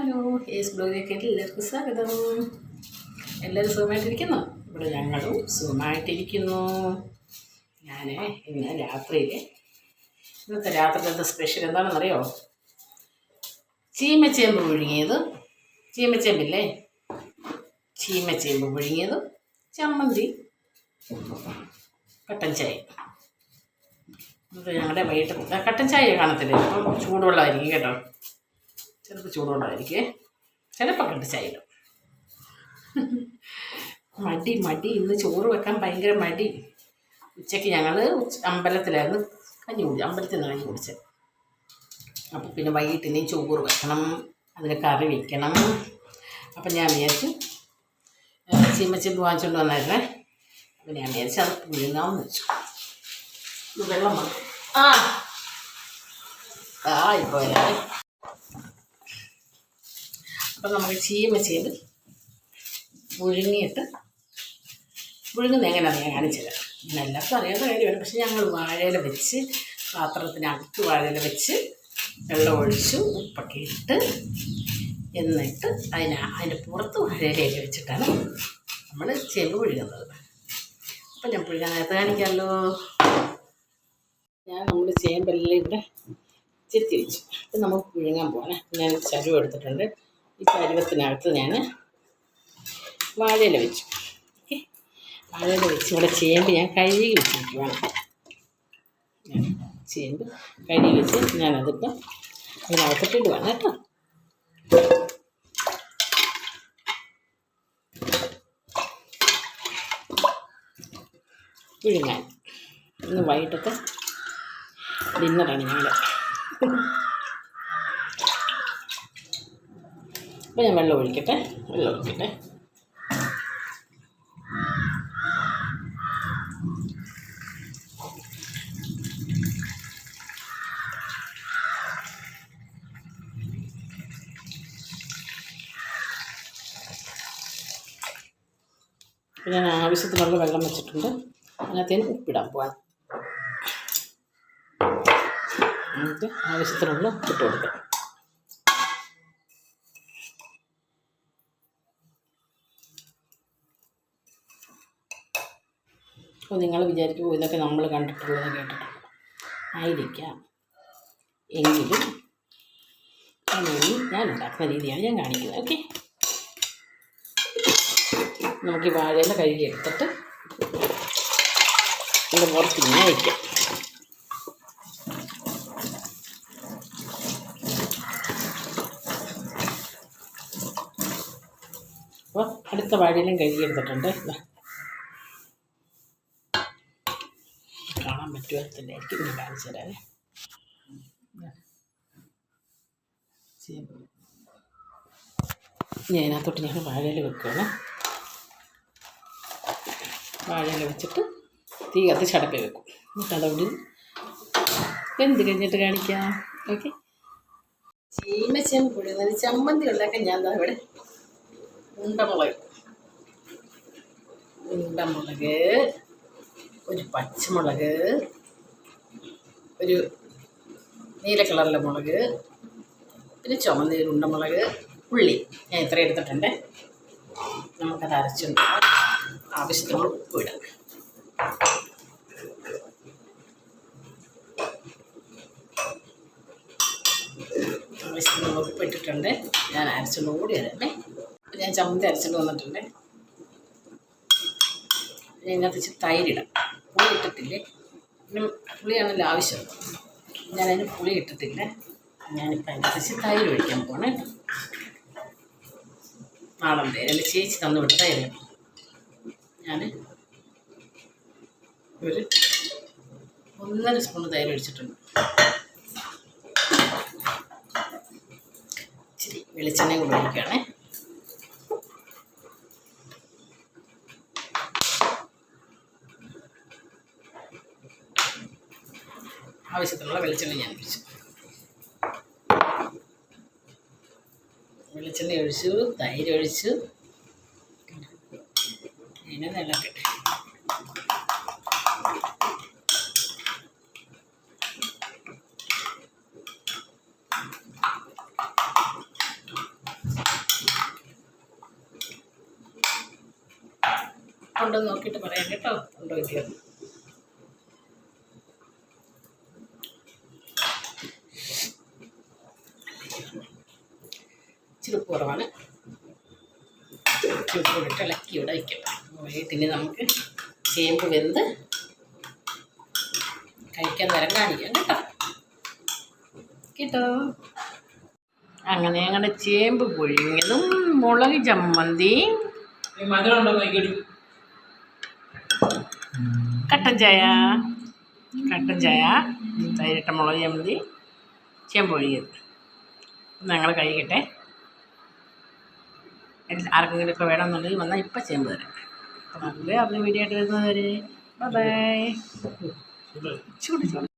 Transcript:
Hello ace ബ്ലോഗിലേക്ക് എല്ലാവർക്കും സ്വാഗതം. എല്ലാവരും സുഖമായിട്ടിരിക്കുന്നു? ഇവിടെ ഞങ്ങളും സുഖമായിട്ടിരിക്കുന്നു. ഞാൻ ഇന്ന് രാത്രിയിൽ ഇന്നത്തെ രാത്രിയിലത്തെ സ്പെഷ്യൽ എന്താണെന്നറിയോ? ചീമച്ചേമ്പ് പുഴുങ്ങിയത് ചീമച്ചേമ്പില്ലേ? ചീമച്ചേമ്പ് പുഴുങ്ങിയത് ചമ്മന്തി കട്ടൻ ചായ. ഞങ്ങളുടെ വൈകിട്ട് കട്ടൻ ചായ കാണത്തില്ലേ? അപ്പം ചൂടുവെള്ളമായിരിക്കും കേട്ടോ. ചിലപ്പോൾ ചൂടുകൊണ്ടായിരിക്കേ. ചിലപ്പോൾ കണ്ട് ഇടും മടി മടി. ഇന്ന് ചോറ് വെക്കാൻ ഭയങ്കര മടി. ഉച്ചയ്ക്ക് ഞങ്ങൾ അമ്പലത്തിലായിരുന്നു കഞ്ഞി കുടി അമ്പലത്തിൽ നിന്ന് കഞ്ഞി കുടിച്ചത്. അപ്പോൾ പിന്നെ വൈകിട്ട് ഇനി ചോറ് വെക്കണം അതിന് കറി വയ്ക്കണം അപ്പം ഞാൻ വിചാരിച്ചു ചീമച്ചെമ്പ് വാങ്ങിച്ചുകൊണ്ട് വന്നായിരുന്നേ. അപ്പം ഞാൻ വിചാരിച്ചു അത് പുഴുങ്ങാമെന്ന് വെച്ചു. വെള്ളം വന്നു. ആ ആ ഇപ്പോൾ അപ്പം നമുക്ക് ചീമ ചെയ്ത് പുഴുങ്ങിയിട്ട് പുഴുങ്ങുന്നത് എങ്ങനെയാണെന്ന് ഞാൻ കാണിച്ചു തരാം. പിന്നെ എല്ലാവർക്കും അറിയാത്ത കാര്യമാണ്. പക്ഷെ ഞങ്ങൾ വാഴയില വെച്ച് പാത്രത്തിനകത്ത് വാഴയില വെച്ച് വെള്ളം ഒഴിച്ചു ഉപ്പൊക്കെ ഇട്ട് എന്നിട്ട് അതിന് അതിന്റെ പുറത്ത് വാഴയിലയൊക്കെ വെച്ചിട്ടാണ് നമ്മൾ ചേമ്പ് പുഴുകുന്നത് അപ്പം ഞാൻ പുഴുകാൻ നേരത്തെ കാണിക്കാമല്ലോ. ഞാൻ നമ്മൾ ചേമ്പെല്ലാം ഇവിടെ ചെത്തി വെച്ചു. അപ്പം നമുക്ക് പുഴുങ്ങാൻ പോകണേ ഞാൻ ചരുവ് എടുത്തിട്ടുണ്ട്. ഈ ചരുവത്തിനകത്ത് ഞാൻ വാഴയില വെച്ചു. ഓക്കെ. വാഴയില വെച്ച് ഇവിടെ ചേമ്പ് ഞാൻ കഴുകി വെച്ചിരിക്കുവാണ്. ഞാൻ ചേമ്പ് കഴുകി വെച്ച് ഞാനതിപ്പം അതിനകത്തിട്ട് ഇടുവാണ് കേട്ടോ. പുഴുങ്ങാൻ ഇന്ന് വൈകിട്ടത്തെ ഡിന്നറാണ് ഞങ്ങൾ. അപ്പോൾ ഞാൻ വെള്ളം ഒഴിക്കട്ടെ. വെള്ളം ഒഴിക്കട്ടെ. ഞാൻ ആവശ്യത്തിനുള്ള വെള്ളം വെച്ചിട്ടുണ്ട്. അതിനകത്തേന് ഉപ്പിടാൻ പോവാം. എന്നിട്ട് ആവശ്യത്തിനുള്ള ഉപ്പിട്ട് കൊടുക്കാം. അപ്പോൾ നിങ്ങൾ വിചാരിക്കുമോ ഇതൊക്കെ നമ്മൾ കണ്ടിട്ടുള്ളത് കേട്ടിട്ടുണ്ട് ആയിരിക്കാം. എങ്കിലും ഇനി ഞാൻ ഉണ്ടാക്കുന്ന രീതിയാണ് ഞാൻ കാണിക്കുന്നത് ഓക്കെ? നമുക്ക് ഈ വാഴയില കഴുകി എടുത്തിട്ട് ഇതിന്റെ പുറത്ത് ഇങ്ങനെ വയ്ക്കാം അപ്പോൾ അടുത്ത വാഴയിലും കഴുകി എടുത്തിട്ടുണ്ട്. ഇതാ കാണാൻ പറ്റുമായിരുന്നില്ലായിരിക്കും ഞാൻ കാണിച്ചു തരാവേ ഞാൻ അതിനകത്തോട്ട് ഞാൻ വാഴയിൽ വെക്കുകയാണ്. വാഴയിൽ വെച്ചിട്ട് തീ കത്ത് ചടപ്പി വെക്കും. എന്നിട്ട് അതവിടെ വെന്ത് കഴിഞ്ഞിട്ട് കാണിക്കാം. ഓക്കെ. ചീമച്ചേമ്പ് പുഴുന്നത് ചമ്മന്തി ഉണ്ടാക്കാൻ ഞാൻ എന്താ ഇവിടെ ഉണ്ടമുളക്. ഉണ്ടമുളക്. ഒരു പച്ചമുളക് ഒരു നീല കളറിലെ മുളക് പിന്നെ ചുമന്ന ഒരു ഉണ്ടമുളക് ഉള്ളി. ഞാൻ ഇത്ര എടുത്തിട്ടുണ്ട്. നമുക്കത് അരച്ചുണ്ട്. ആവശ്യത്തിനുള്ള ഉപ്പ് ഇടാം. ആവശ്യത്തിന് ഉപ്പ് ഇട്ടിട്ടുണ്ട്. ഞാൻ അരച്ചുകൊണ്ട് കൂടി വരാമേ ഞാൻ ചമ്മന്തി അരച്ചുകൊണ്ട് വന്നിട്ടുണ്ട്. ഇതിനകത്ത് തൈരിടാം പുളി ഇട്ടിട്ടില്ലേ പിന്നെ പുളിയാണല്ലോ ആവശ്യം. ഞാനതിന് പുളി ഇട്ടിട്ടില്ല ഞാനിപ്പോൾ അനുസരിച്ച് തൈര് ഒഴിക്കാൻ പോണേ. നാളെ തൈര്. എന്റെ ചേച്ചി തന്നു വിട്ട തൈര്. ഞാൻ ഒരു ഒന്നര സ്പൂൺ തൈര് ഒഴിച്ചിട്ടുണ്ട്. ഇച്ചിരി വെളിച്ചെണ്ണയും കൂടെ ഒഴിക്കുകയാണേ. ആവശ്യത്തിനുള്ള വെളിച്ചെണ്ണ ഞാൻ ഒഴിച്ചു. വെളിച്ചെണ്ണ ഒഴിച്ചു തൈര് ഒഴിച്ചു. ഇതിനെ നിലക്കട്ടെ ഉണ്ടോ നോക്കിയിട്ട് പറയാം കേട്ടോ. കൊണ്ടുപോയി ഇല്ലയോ ഇച്ചിരി കുറവാണ്. ഇളക്കി ഇവിടെ വയ്ക്കും. വൈകിട്ടിന് നമുക്ക് ചേമ്പ് വെന്ത് കഴിക്കാൻ നേരം കാണിക്കാം കേട്ടോ. കേട്ടോ. അങ്ങനെ ഞങ്ങളുടെ ചേമ്പ് പുഴുങ്ങിയതും മുളക് ചമ്മന്തിയും നോക്കിയിട്ട്. കട്ടൻ ചായ. കട്ടൻ ചായ. തൈരിട്ട മുളക് ചമ്മന്തി. ചേമ്പ് പുഴുങ്ങിയത് ഞങ്ങൾ കഴിക്കട്ടെ എല്ലാ- ആർക്കെങ്കിലുമൊക്കെ വേണമെന്നുണ്ടെങ്കിൽ വന്നാൽ ഇപ്പം ചെയ്യുമ്പ് തരാം അപ്പം നല്ല അറിഞ്ഞ വീഡിയോ ആയിട്ട് വരുന്നവരെ. ബൈ ചൂട് ചൂട്.